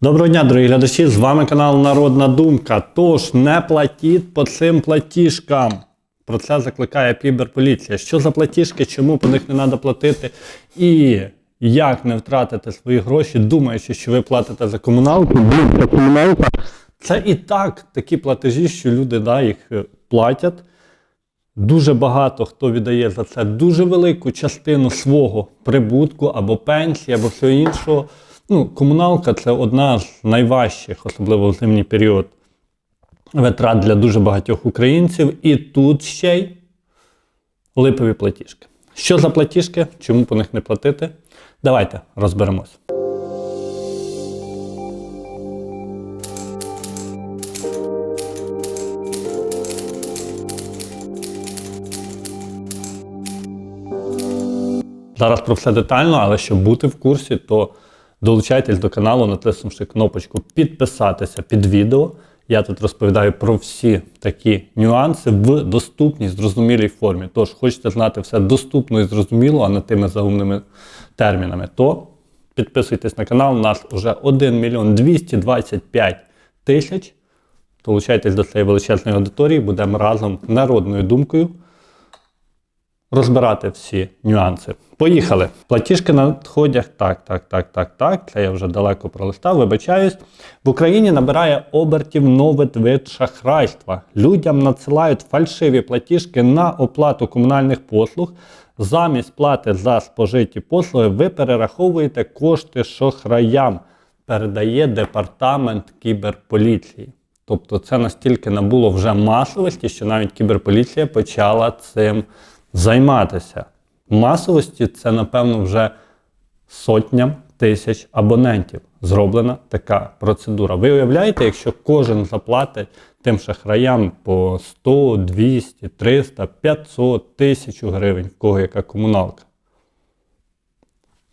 Доброго дня, дорогі глядачі! З вами канал Народна Думка. Тож не платіть по цим платіжкам. Про це закликає кіберполіція. Що за платіжки, чому по них не треба платити, і як не втратити свої гроші, думаючи, що ви платите за комуналку. Блін, ця комуналка. Це і так такі платежі, що люди да, їх е, платять. Дуже багато хто віддає за це дуже велику частину свого прибутку або пенсії, або всього іншого. Ну, комуналка це одна з найважчих, особливо в зимній період, витрат для дуже багатьох українців. І тут ще й липові платіжки. Що за платіжки? Чому по них не платити? Давайте розберемось. Зараз про все детально, але щоб бути в курсі, то долучайтесь до каналу, натиснувши кнопочку підписатися під відео. Я тут розповідаю про всі такі нюанси в доступній, зрозумілій формі. Тож, хочете знати все доступно і зрозуміло, а не тими заумними термінами, то підписуйтесь на канал. У нас вже 1 мільйон 225 тисяч. Долучайтесь до цієї величезної аудиторії, будемо разом народною думкою розбирати всі нюанси. Поїхали. Платіжки надходять. Так, так, так, так, так. Це я вже далеко пролистав, вибачаюсь. В Україні набирає обертів новий вид шахрайства. Людям надсилають фальшиві платіжки на оплату комунальних послуг. Замість плати за спожиті послуги ви перераховуєте кошти шахраям, передає департамент кіберполіції. Тобто це настільки набуло вже масовості, що навіть кіберполіція почала цим займатися. Масовості це, напевно, вже сотням тисяч абонентів зроблена така процедура. Ви уявляєте, якщо кожен заплатить тим шахраям по 100, 200, 300, 500 тисяч гривень, в кого яка комуналка.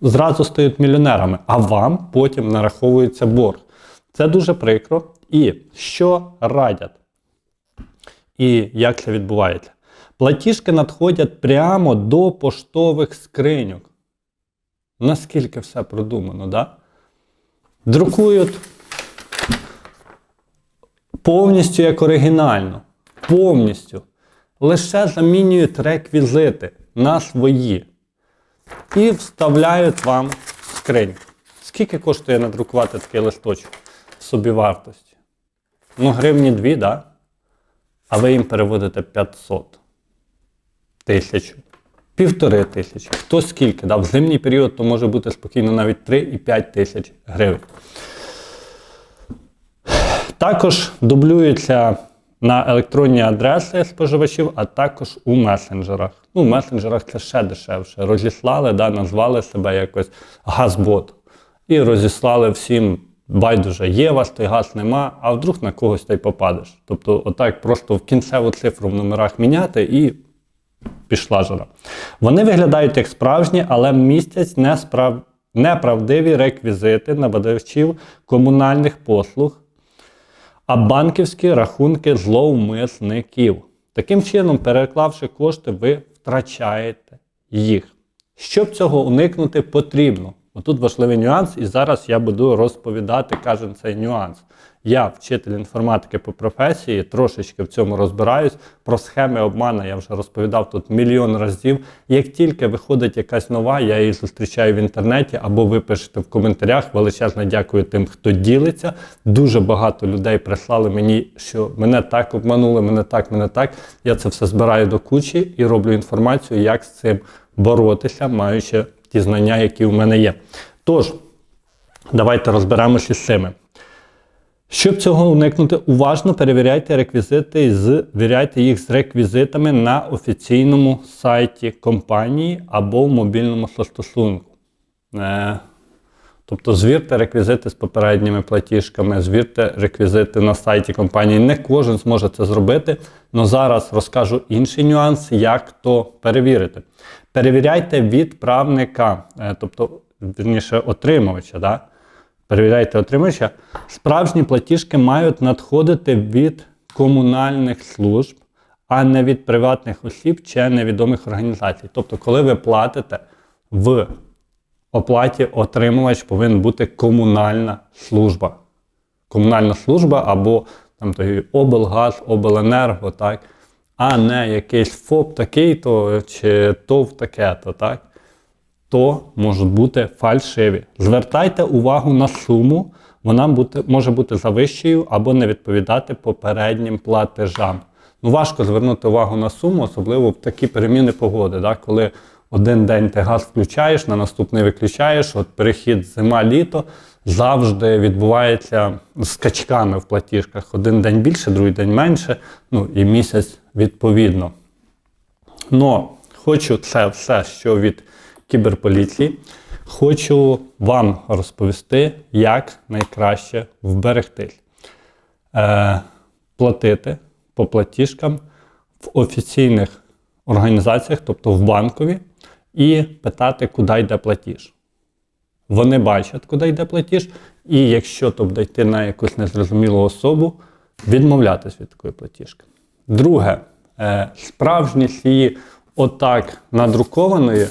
Зразу стають мільйонерами, а вам потім нараховується борг. Це дуже прикро. І що радять? І як це відбувається? Платіжки надходять прямо до поштових скриньок. Наскільки все продумано, да? Друкують повністю як оригінально. Повністю. Лише замінюють реквізити на свої. І вставляють вам скриньку. Скільки коштує надрукувати такий листочок собівартості? Ну, гривні дві, да? А ви їм переводите 500 тисяч, півтори тисячі, хто скільки. Да? В зимній період то може бути спокійно навіть 3 і 5 тисяч гривень. Також дублюється на електронні адреси споживачів, а також у месенджерах. Ну, в месенджерах це ще дешевше. Розіслали, да, назвали себе якось газбот. І розіслали всім байдуже, є у вас той газ нема, а вдруг на когось та й попадеш. Тобто, отак просто в кінцеву цифру в номерах міняти і пішла жара. Вони виглядають як справжні, але містять несправ... неправдиві реквізити набадавачів комунальних послуг, а банківські рахунки зловмисників. Таким чином, переклавши кошти, ви втрачаєте їх. Щоб цього уникнути, потрібно. Отут важливий нюанс, і зараз я буду розповідати кожен цей нюанс. Я вчитель інформатики по професії, трошечки в цьому розбираюсь. Про схеми обману я вже розповідав тут мільйон разів. Як тільки виходить якась нова, я її зустрічаю в інтернеті або ви пишете в коментарях. Величезно дякую тим, хто ділиться. Дуже багато людей прислали мені, що мене так обманули, мене так, мене так. Я це все збираю до кучі і роблю інформацію, як з цим боротися, маючи ті знання, які у мене є. Тож, давайте розберемося з цими. Щоб цього уникнути, уважно перевіряйте реквізити і звіряйте їх з реквізитами на офіційному сайті компанії або в мобільному застосунку. Е, Тобто звірте реквізити з попередніми платіжками, звірте реквізити на сайті компанії. Не кожен зможе це зробити, але зараз розкажу інший нюанс, як то перевірити. Перевіряйте відправника, е, тобто, вірніше, отримувача. Да? Перевіряйте отримувача. Справжні платіжки мають надходити від комунальних служб, а не від приватних осіб чи невідомих організацій. Тобто, коли ви платите в оплаті отримувач повинен бути комунальна служба. Комунальна служба або там той облгаз, обленерго, так? а не якийсь ФОП такий-то чи ТОВ таке-то, так? То можуть бути фальшиві. Звертайте увагу на суму, вона бути, може бути завищою або не відповідати попереднім платежам. Ну, важко звернути увагу на суму, особливо в такі переміни погоди, да? коли один день ти газ включаєш, на наступний виключаєш, от перехід зима-літо завжди відбувається скачками в платіжках. Один день більше, другий день менше, ну і місяць відповідно. Но хочу це все, що від кіберполіції, хочу вам розповісти, як найкраще вберегтись. Е, платити по платіжкам в офіційних організаціях, тобто в банкові, і питати, куди йде платіж. Вони бачать, куди йде платіж, і якщо тобто йти на якусь незрозумілу особу, відмовлятись від такої платіжки. Друге, е, справжність її отак надрукованої,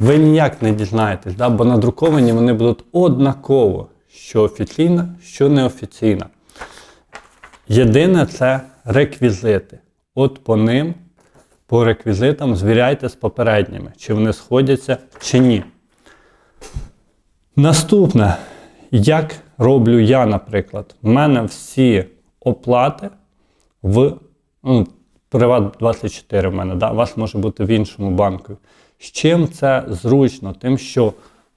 ви ніяк не дізнаєтесь, да? бо надруковані вони будуть однаково, що офіційна, що неофіційна. Єдине це реквізити. От по ним, по реквізитам, звіряйте з попередніми, чи вони сходяться, чи ні. Наступне, як роблю я, наприклад, в мене всі оплати в ну, Приват24 в мене, да? у вас може бути в іншому банку. З чим це зручно? Тим, що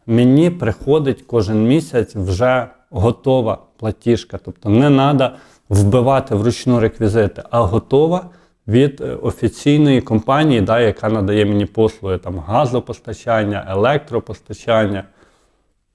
мені приходить кожен місяць вже готова платіжка. Тобто не треба вбивати вручну реквізити, а готова від е, офіційної компанії, да, яка надає мені послуги там, газопостачання, електропостачання.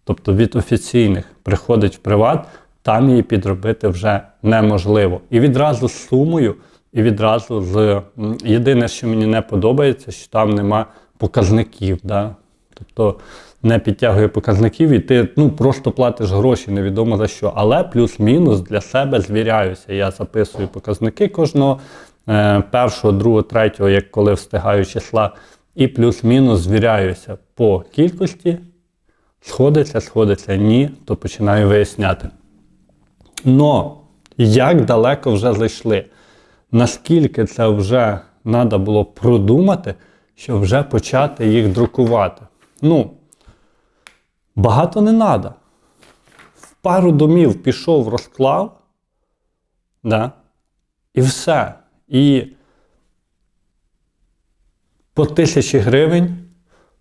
Тобто від офіційних приходить в приват, там її підробити вже неможливо. І відразу з сумою, і відразу з єдине, що мені не подобається, що там нема показників. Да? Тобто не підтягує показників, і ти ну, просто платиш гроші, невідомо за що. Але плюс-мінус для себе звіряюся. Я записую показники кожного е, першого, другого, третього, як коли встигаю числа, і плюс-мінус звіряюся по кількості. Сходиться, сходиться, ні, то починаю виясняти. Но як далеко вже зайшли? Наскільки це вже треба було продумати, щоб вже почати їх друкувати? Ну, багато не треба. В пару домів пішов, розклав, да, і все. І по тисячі гривень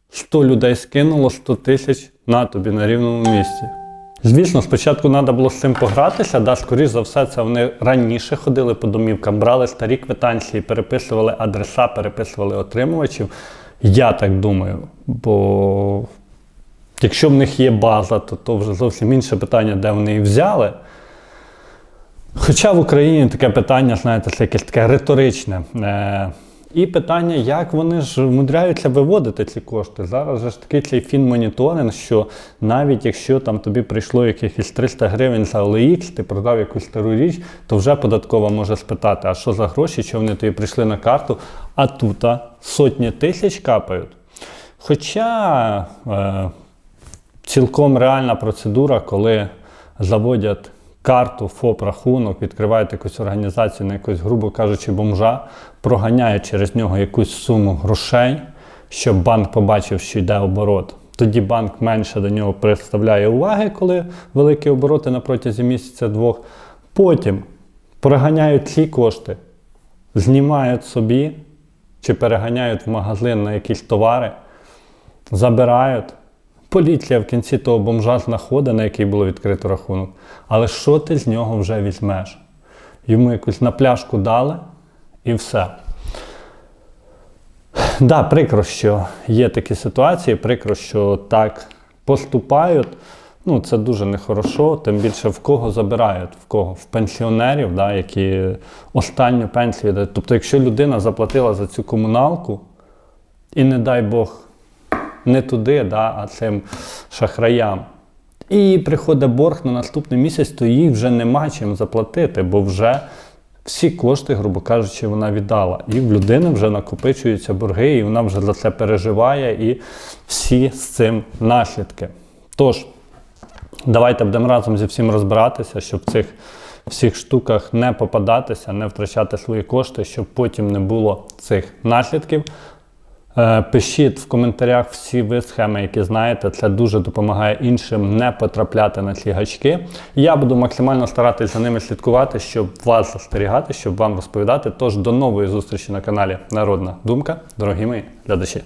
100 людей скинуло 100 тисяч на тобі на рівному місці. Звісно, спочатку треба було з цим погратися, да, скоріш за все, це вони раніше ходили по домівкам, брали старі квитанції, переписували адреса, переписували отримувачів. Я так думаю. Бо якщо в них є база, то, то вже зовсім інше питання, де вони її взяли. Хоча в Україні таке питання, знаєте, це якесь таке риторичне. І питання, як вони ж вмудряються виводити ці кошти. Зараз же ж такий цей фінмоніторинг, що навіть якщо там тобі прийшло якихось 300 гривень за OLX, ти продав якусь стару річ, то вже податкова може спитати, а що за гроші, що вони тобі прийшли на карту, а тут сотні тисяч капають. Хоча е, цілком реальна процедура, коли заводять карту, ФОП, рахунок, відкривають якусь організацію на якусь, грубо кажучи, бомжа, проганяють через нього якусь суму грошей, щоб банк побачив, що йде оборот. Тоді банк менше до нього представляє уваги, коли великі обороти на протязі місяця-двох. Потім проганяють ці кошти, знімають собі чи переганяють в магазин на якісь товари, забирають. Поліція в кінці того бомжа знаходить, на який було відкрито рахунок. Але що ти з нього вже візьмеш? Йому якусь напляшку дали і все. Да, прикро, що є такі ситуації, прикро, що так поступають. Ну, це дуже нехорошо, тим більше в кого забирають, в кого? В пенсіонерів, да, які останню пенсію дають. Тобто, якщо людина заплатила за цю комуналку, і не дай Бог не туди, да, а цим шахраям. І приходить борг на наступний місяць, то їй вже нема чим заплатити, бо вже всі кошти, грубо кажучи, вона віддала. І в людини вже накопичуються борги, і вона вже за це переживає, і всі з цим наслідки. Тож, давайте будемо разом зі всім розбиратися, щоб в цих всіх штуках не попадатися, не втрачати свої кошти, щоб потім не було цих наслідків. Е, Пишіть в коментарях всі ви схеми, які знаєте. Це дуже допомагає іншим не потрапляти на ці гачки. Я буду максимально старатися за ними слідкувати, щоб вас застерігати, щоб вам розповідати. Тож до нової зустрічі на каналі Народна Думка, дорогі мої глядачі.